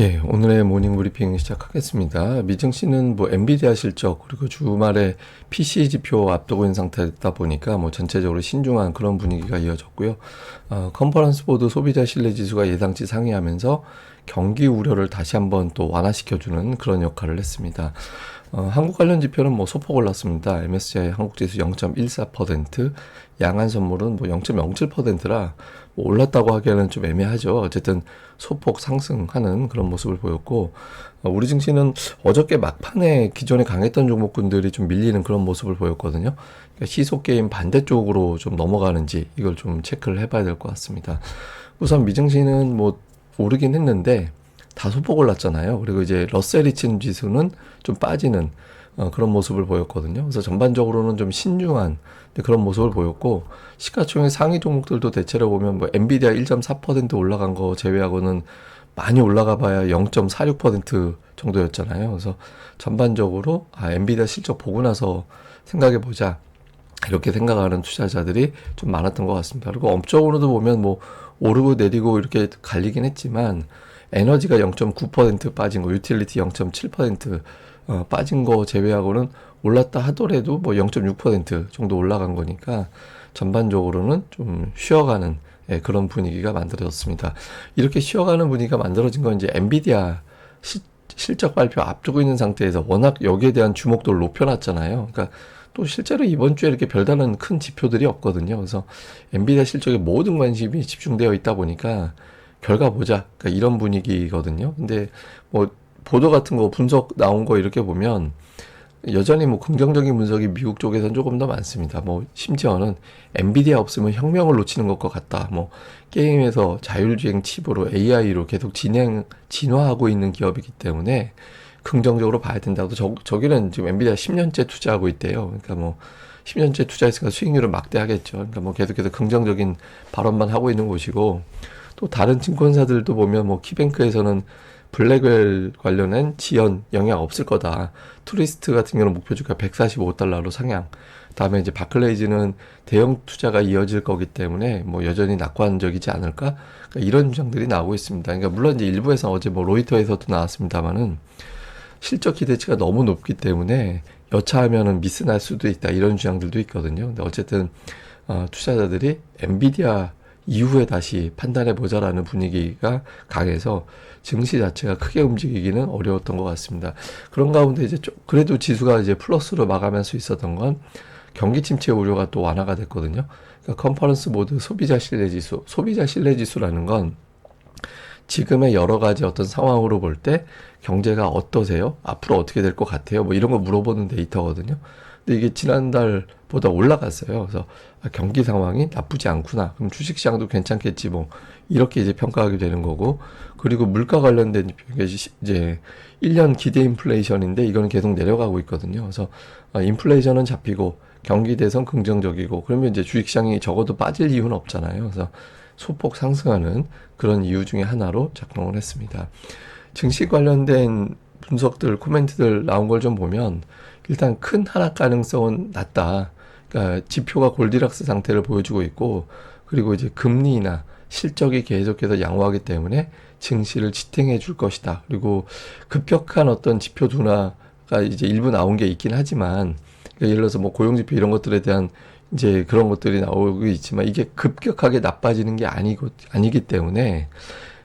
예, 오늘의 모닝 브리핑 시작하겠습니다. 미증 씨는 뭐 엔비디아 실적 그리고 주말에 PC 지표 앞두고 있는 상태다 보니까 뭐 전체적으로 신중한 그런 분위기가 이어졌고요. 어, 컨퍼런스 보드 소비자 신뢰 지수가 예상치 상회하면서 경기 우려를 다시 한번 또 완화시켜주는 그런 역할을 했습니다. 어, 한국 관련 지표는 뭐 소폭 올랐습니다. MSCI 한국 지수 0.14%, 양한 선물은 뭐 0.07%라 뭐 올랐다고 하기에는 좀 애매하죠. 어쨌든 소폭 상승하는 그런 모습을 보였고, 어, 우리 증시는 어저께 막판에 기존에 강했던 종목군들이 좀 밀리는 그런 모습을 보였거든요. 그러니까 시속 게임 반대쪽으로 좀 넘어가는지 이걸 좀 체크를 해봐야 될 것 같습니다. 우선 미증시는 뭐 오르긴 했는데 다 소 폭 올랐잖아요. 그리고 이제 러셀 리친 지수는 좀 빠지는 어, 그런 모습을 보였거든요. 그래서 전반적으로는 좀 신중한 그런 모습을 보였고 시가총액 상위 종목들도 대체로 보면 뭐 엔비디아 1.4% 올라간 거 제외하고는 많이 올라가 봐야 0.46% 정도였잖아요. 그래서 전반적으로 아 엔비디아 실적 보고 나서 생각해 보자. 이렇게 생각하는 투자자들이 좀 많았던 것 같습니다. 그리고 업적으로도 보면 뭐 오르고 내리고 이렇게 갈리긴 했지만 에너지가 0.9% 빠진 거, 유틸리티 0.7% 어, 빠진 거 제외하고는 올랐다 하더라도 뭐 0.6% 정도 올라간 거니까 전반적으로는 좀 쉬어가는 예, 그런 분위기가 만들어졌습니다. 이렇게 쉬어가는 분위기가 만들어진 건 이제 엔비디아 시, 실적 발표 앞두고 있는 상태에서 워낙 여기에 대한 주목도를 높여놨잖아요. 그러니까 또 실제로 이번 주에 이렇게 별다른 큰 지표들이 없거든요. 그래서 엔비디아 실적에 모든 관심이 집중되어 있다 보니까 결과 보자. 그러니까 이런 분위기거든요. 근데 뭐 보도 같은 거 분석 나온 거 이렇게 보면 여전히 뭐 긍정적인 분석이 미국 쪽에서는 조금 더 많습니다. 뭐 심지어는 엔비디아 없으면 혁명을 놓치는 것과 같다. 뭐 게임에서 자율주행 칩으로 AI로 계속 진행 진화하고 있는 기업이기 때문에 긍정적으로 봐야 된다고 저, 저기는 지금 엔비디아 10년째 투자하고 있대요. 그러니까 뭐 10년째 투자했으니까 수익률은 막대하겠죠. 그러니까 뭐 계속해서 긍정적인 발언만 하고 있는 곳이고 또 다른 증권사들도 보면 뭐 키뱅크에서는 블랙웰 관련된 지연 영향 없을 거다. 투리스트 같은 경우는 목표 주가 145달러로 상향. 다음에 이제 바클레이즈는 대형 투자가 이어질 거기 때문에 뭐 여전히 낙관적이지 않을까? 그러니까 이런 주장들이 나오고 있습니다. 그러니까 물론 이제 일부에서 어제 뭐 로이터에서도 나왔습니다만은 실적 기대치가 너무 높기 때문에 여차하면은 미스 날 수도 있다 이런 주장들도 있거든요. 근데 어쨌든 어, 투자자들이 엔비디아 이후에 다시 판단해 보자라는 분위기가 강해서 증시 자체가 크게 움직이기는 어려웠던 것 같습니다. 그런 가운데 이제 좀 그래도 지수가 이제 플러스로 마감할 수 있었던 건 경기 침체 우려가 또 완화가 됐거든요. 그러니까 컨퍼런스 모드 소비자 신뢰 지수, 소비자 신뢰 지수라는 건 지금의 여러 가지 어떤 상황으로 볼 때 경제가 어떠세요? 앞으로 어떻게 될 것 같아요? 뭐 이런 거 물어보는 데이터거든요. 근데 이게 지난달보다 올라갔어요. 그래서 아, 경기 상황이 나쁘지 않구나. 그럼 주식시장도 괜찮겠지 뭐 이렇게 이제 평가하게 되는 거고 그리고 물가 관련된 이제 1년 기대 인플레이션인데 이거는 계속 내려가고 있거든요. 그래서 아, 인플레이션은 잡히고 경기 대선 긍정적이고 그러면 이제 주식시장이 적어도 빠질 이유는 없잖아요. 그래서 소폭 상승하는 그런 이유 중에 하나로 작동을 했습니다. 증시 관련된 분석들, 코멘트들 나온 걸 좀 보면 일단 큰 하락 가능성은 낮다. 그러니까 지표가 골디락스 상태를 보여주고 있고 그리고 이제 금리나 실적이 계속해서 양호하기 때문에 증시를 지탱해 줄 것이다. 그리고 급격한 어떤 지표 둔화가 이제 일부 나온 게 있긴 하지만 그러니까 예를 들어서 뭐 고용지표 이런 것들에 대한 이제 그런 것들이 나오고 있지만 이게 급격하게 나빠지는 게 아니고 아니기 때문에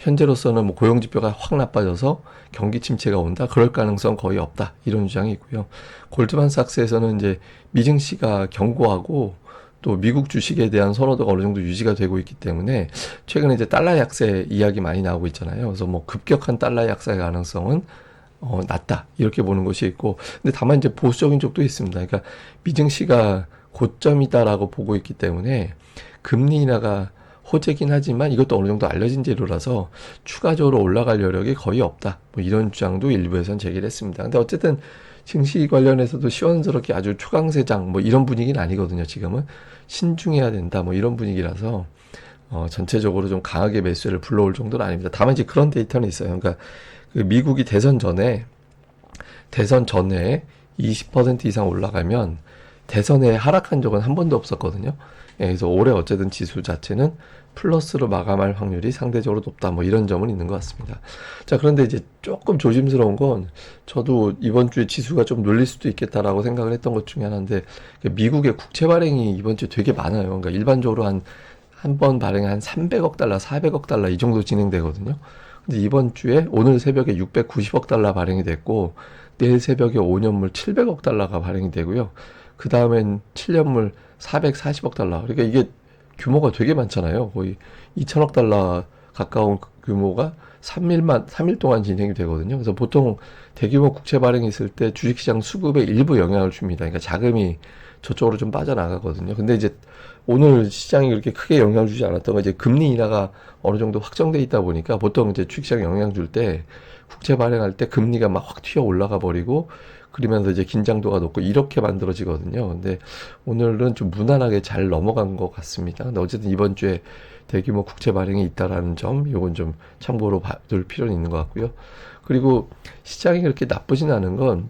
현재로서는 뭐 고용 지표가 확 나빠져서 경기 침체가 온다 그럴 가능성 거의 없다 이런 주장이 있고요. 골드만삭스에서는 이제 미증시가 견고하고 또 미국 주식에 대한 선호도가 어느 정도 유지가 되고 있기 때문에 최근에 이제 달러 약세 이야기 많이 나오고 있잖아요. 그래서 뭐 급격한 달러 약세 가능성은 어, 낮다 이렇게 보는 것이 있고 근데 다만 이제 보수적인 쪽도 있습니다. 그러니까 미증시가 고점이다라고 보고 있기 때문에 금리 인하가 호재긴 하지만 이것도 어느 정도 알려진 재료라서 추가적으로 올라갈 여력이 거의 없다. 뭐 이런 주장도 일부에선 제기를 했습니다. 근데 어쨌든 증시 관련해서도 시원스럽게 아주 초강세장 뭐 이런 분위기는 아니거든요. 지금은 신중해야 된다. 뭐 이런 분위기라서 어, 전체적으로 좀 강하게 매수를 불러올 정도는 아닙니다. 다만 이제 그런 데이터는 있어요. 그러니까 그 미국이 대선 전에 대선 전에 20% 이상 올라가면 대선에 하락한 적은 한 번도 없었거든요. 예, 그래서 올해 어쨌든 지수 자체는 플러스로 마감할 확률이 상대적으로 높다. 뭐 이런 점은 있는 것 같습니다. 자, 그런데 이제 조금 조심스러운 건 저도 이번 주에 지수가 좀 눌릴 수도 있겠다라고 생각을 했던 것 중에 하나인데 미국의 국채 발행이 이번 주에 되게 많아요. 그러니까 일반적으로 한 한 번 발행에 한 300억 달러, 400억 달러 이 정도 진행되거든요. 근데 이번 주에 오늘 새벽에 690억 달러 발행이 됐고 내일 새벽에 5년물 700억 달러가 발행이 되고요. 그 다음엔 7년물 440억 달러. 그러니까 이게 규모가 되게 많잖아요. 거의 2천억 달러 가까운 규모가 3일만 3일 동안 진행이 되거든요. 그래서 보통 대규모 국채 발행이 있을 때 주식시장 수급에 일부 영향을 줍니다. 그러니까 자금이 저쪽으로 좀 빠져나가거든요. 근데 이제 오늘 시장이 그렇게 크게 영향을 주지 않았던 건 이제 금리 인하가 어느 정도 확정돼 있다 보니까 보통 이제 주식시장 영향 줄 때 국채 발행할 때 금리가 막 확 튀어 올라가 버리고 그러면서 이제 긴장도가 높고 이렇게 만들어지거든요. 근데 오늘은 좀 무난하게 잘 넘어간 것 같습니다. 근데 어쨌든 이번 주에 대규모 국채 발행이 있다라는 점, 요건 좀 참고로 봐둘 필요는 있는 것 같고요. 그리고 시장이 그렇게 나쁘진 않은 건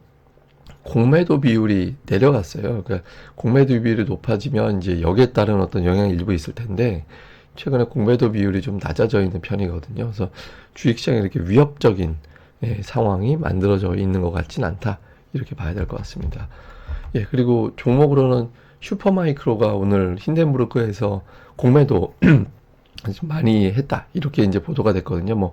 공매도 비율이 내려갔어요. 그러니까 공매도 비율이 높아지면 이제 여기에 따른 어떤 영향이 일부 있을 텐데 최근에 공매도 비율이 좀 낮아져 있는 편이거든요. 그래서 주식시장에 이렇게 위협적인 예, 상황이 만들어져 있는 것 같진 않다. 이렇게 봐야 될 것 같습니다. 예, 그리고 종목으로는 슈퍼마이크로가 오늘 힌덴부르크에서 공매도 좀 많이 했다. 이렇게 이제 보도가 됐거든요. 뭐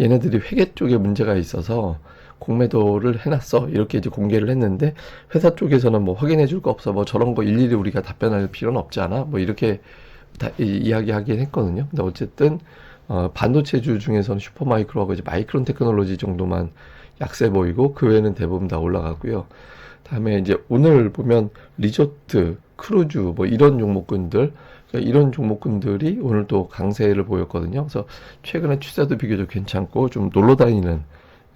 얘네들이 회계 쪽에 문제가 있어서 공매도를 해놨어. 이렇게 이제 공개를 했는데 회사 쪽에서는 뭐 확인해 줄 거 없어. 뭐 저런 거 일일이 우리가 답변할 필요는 없지 않아. 뭐 이렇게 다 이, 이야기하긴 했거든요. 근데 어쨌든 어, 반도체주 중에서는 슈퍼마이크로하고 이제 마이크론 테크놀로지 정도만 약세 보이고 그 외에는 대부분 다 올라가고요. 다음에 이제 오늘 보면 리조트, 크루즈 뭐 이런 종목군들 그러니까 이런 종목군들이 오늘 또 강세를 보였거든요. 그래서 최근에 추세도 비교적 괜찮고 좀 놀러 다니는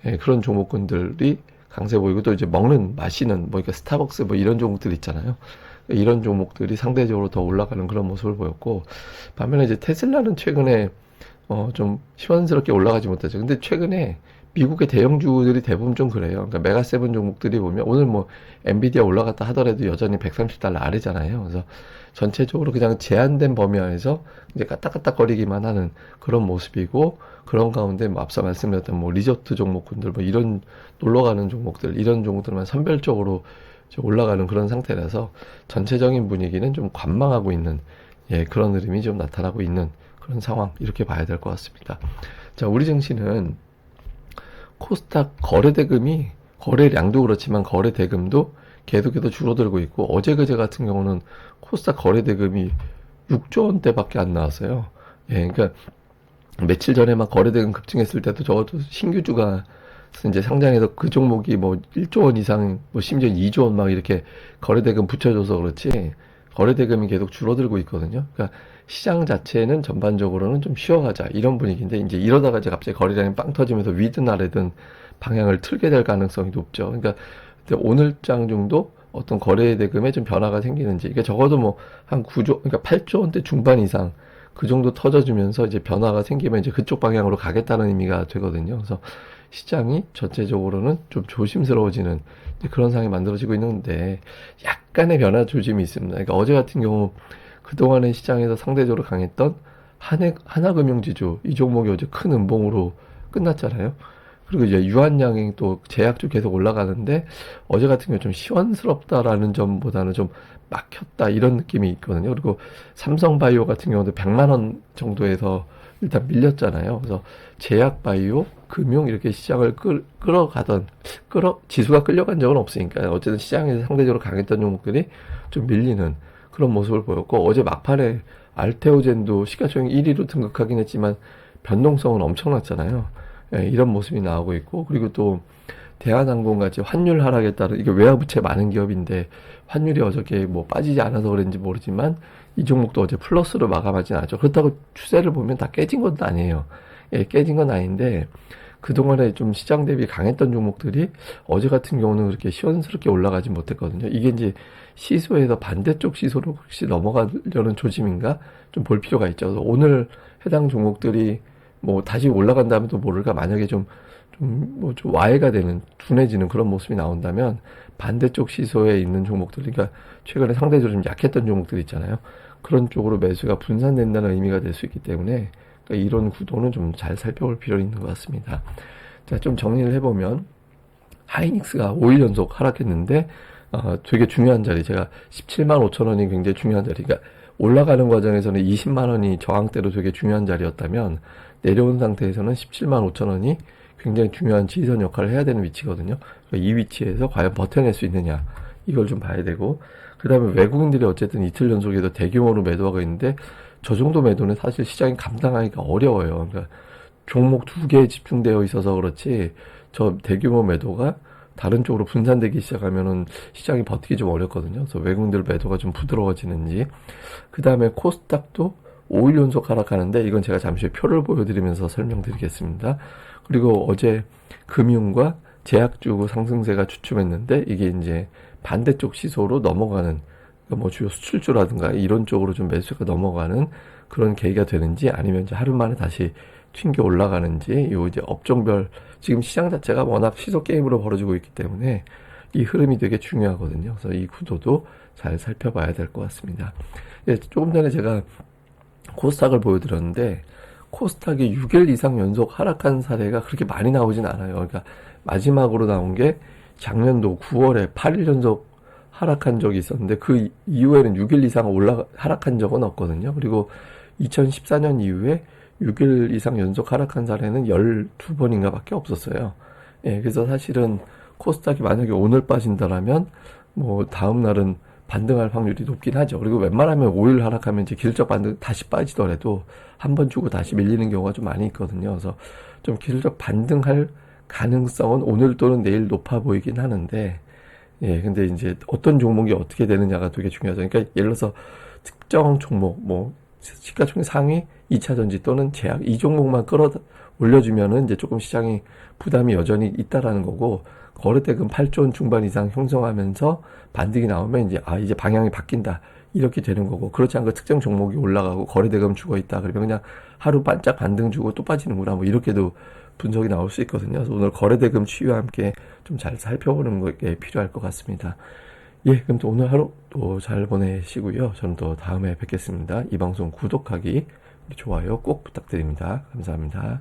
예, 그런 종목군들이 강세 보이고 또 이제 먹는 마시는 뭐 그러니까 스타벅스 뭐 이런 종목들 있잖아요. 이런 종목들이 상대적으로 더 올라가는 그런 모습을 보였고 반면에 이제 테슬라는 최근에 어 좀 시원스럽게 올라가지 못하죠. 근데 최근에 미국의 대형주들이 대부분 좀 그래요. 그러니까 메가세븐 종목들이 보면 오늘 뭐 엔비디아 올라갔다 하더라도 여전히 130달러 아래잖아요. 그래서 전체적으로 그냥 제한된 범위 안에서 이제 까딱까딱거리기만 하는 그런 모습이고 그런 가운데 뭐 앞서 말씀드렸던 뭐 리조트 종목군들 뭐 이런 놀러 가는 종목들 이런 종목들만 선별적으로 올라가는 그런 상태라서 전체적인 분위기는 좀 관망하고 있는 예, 그런 흐름이 좀 나타나고 있는 그런 상황 이렇게 봐야 될 것 같습니다. 자, 우리 증시는 코스닥 거래 대금이 거래량도 그렇지만 거래 대금도 계속해서 줄어들고 있고 어제 그제 같은 경우는 코스닥 거래 대금이 6조 원대밖에 안 나왔어요. 예, 그러니까 며칠 전에 막 거래 대금 급증했을 때도 적어도 신규주가 이제 상장해서 그 종목이 뭐 1조 원 이상, 뭐 심지어 2조 원 막 이렇게 거래 대금 붙여줘서 그렇지 거래 대금이 계속 줄어들고 있거든요. 그러니까 시장 자체는 전반적으로는 좀 쉬어가자 이런 분위기인데 이제 이러다가 이제 갑자기 거래량이 빵 터지면서 위든 아래든 방향을 틀게 될 가능성이 높죠. 그러니까 오늘장 정도 어떤 거래 대금에 좀 변화가 생기는지 그러니까 적어도 뭐 한 9조 그러니까 8조 원대 중반 이상 그 정도 터져주면서 이제 변화가 생기면 이제 그쪽 방향으로 가겠다는 의미가 되거든요. 그래서 시장이 전체적으로는 좀 조심스러워지는 그런 상황이 만들어지고 있는데 약간의 변화 조짐이 있습니다. 그러니까 어제 같은 경우 그동안의 시장에서 상대적으로 강했던 한해, 하나금융지주 이 종목이 어제 큰 음봉으로 끝났잖아요. 그리고 이제 유한양행 또 제약주 계속 올라가는데 어제 같은 경우 좀 시원스럽다라는 점보다는 좀 막혔다 이런 느낌이 있거든요. 그리고 삼성바이오 같은 경우도 100만 원 정도에서 일단 밀렸잖아요. 그래서 제약 바이오, 금융 이렇게 시장을 끌, 끌어가던 끌어 지수가 끌려간 적은 없으니까 어쨌든 시장에서 상대적으로 강했던 종목들이 좀 밀리는 그런 모습을 보였고 어제 막판에 알테오젠도 시가총액 1위로 등극하긴 했지만 변동성은 엄청났잖아요. 예, 이런 모습이 나오고 있고 그리고 또 대한항공 같이 환율 하락에 따른 이게 외화부채 많은 기업인데 환율이 어저께 뭐 빠지지 않아서 그런지 모르지만 이 종목도 어제 플러스로 마감하진 않죠. 그렇다고 추세를 보면 다 깨진 것도 아니에요. 예, 깨진 건 아닌데 그동안에 좀 시장 대비 강했던 종목들이 어제 같은 경우는 그렇게 시원스럽게 올라가지 못했거든요. 이게 이제 시소에서 반대쪽 시소로 혹시 넘어가려는 조짐인가 좀 볼 필요가 있죠. 오늘 해당 종목들이 뭐 다시 올라간다면 또 모를까 만약에 좀좀뭐좀 와해가 되는 둔해지는 그런 모습이 나온다면 반대쪽 시소에 있는 종목들 그러니까 최근에 상대적으로 좀 약했던 종목들 있잖아요. 그런 쪽으로 매수가 분산된다는 의미가 될 수 있기 때문에 그러니까 이런 구도는 좀 잘 살펴볼 필요가 있는 것 같습니다. 자, 좀 정리를 해보면 하이닉스가 5일 연속 하락했는데 어, 되게 중요한 자리 제가 17만 5천 원이 굉장히 중요한 자리 그러니까 올라가는 과정에서는 20만 원이 저항대로 되게 중요한 자리였다면 내려온 상태에서는 17만 5천 원이 굉장히 중요한 지지선 역할을 해야 되는 위치거든요. 그러니까 이 위치에서 과연 버텨낼 수 있느냐 이걸 좀 봐야 되고 그 다음에 외국인들이 어쨌든 이틀 연속에도 대규모로 매도하고 있는데 저 정도 매도는 사실 시장이 감당하기가 어려워요. 그러니까 종목 두 개에 집중되어 있어서 그렇지 저 대규모 매도가 다른 쪽으로 분산되기 시작하면은 시장이 버티기 좀 어렵거든요. 그래서 외국인들 매도가 좀 부드러워지는지 그 다음에 코스닥도 5일 연속 하락하는데 이건 제가 잠시 표를 보여드리면서 설명드리겠습니다. 그리고 어제 금융과 제약주고 상승세가 주춤했는데 이게 이제 반대쪽 시소로 넘어가는 뭐 주요 수출주라든가 이런 쪽으로 좀 매수가 넘어가는 그런 계기가 되는지 아니면 이제 하루 만에 다시 튕겨 올라가는지 요 이제 업종별 지금 시장 자체가 워낙 시소 게임으로 벌어지고 있기 때문에 이 흐름이 되게 중요하거든요. 그래서 이 구도도 잘 살펴봐야 될 것 같습니다. 예, 조금 전에 제가 코스닥을 보여드렸는데 코스닥이 6일 이상 연속 하락한 사례가 그렇게 많이 나오진 않아요. 그러니까 마지막으로 나온 게 작년도 9월에 8일 연속 하락한 적이 있었는데 그 이후에는 6일 이상 올라 하락한 적은 없거든요. 그리고 2014년 이후에 6일 이상 연속 하락한 사례는 12번인가 밖에 없었어요. 예, 그래서 사실은 코스닥이 만약에 오늘 빠진다라면 뭐 다음 날은 반등할 확률이 높긴 하죠. 그리고 웬만하면 5일 하락하면 이제 기술적 반등 다시 빠지더라도 한 번 주고 다시 밀리는 경우가 좀 많이 있거든요. 그래서 좀 기술적 반등할 가능성은 오늘 또는 내일 높아 보이긴 하는데 예, 근데 이제 어떤 종목이 어떻게 되느냐가 되게 중요하죠. 그러니까 예를 들어서 특정 종목, 뭐, 시가총액 상위 2차 전지 또는 제약, 이 종목만 끌어 올려주면은 이제 조금 시장이 부담이 여전히 있다라는 거고, 거래대금 8조 원 중반 이상 형성하면서 반등이 나오면 이제, 아, 이제 방향이 바뀐다. 이렇게 되는 거고, 그렇지 않고 특정 종목이 올라가고 거래대금 죽어 있다. 그러면 그냥 하루 반짝 반등 주고 또 빠지는구나. 뭐 이렇게도 분석이 나올 수 있거든요. 그래서 오늘 거래대금 추이와 함께 좀 잘 살펴보는 게 필요할 것 같습니다. 예, 그럼 또 오늘 하루 또 잘 보내시고요. 저는 또 다음에 뵙겠습니다. 이 방송 구독하기, 좋아요 꼭 부탁드립니다. 감사합니다.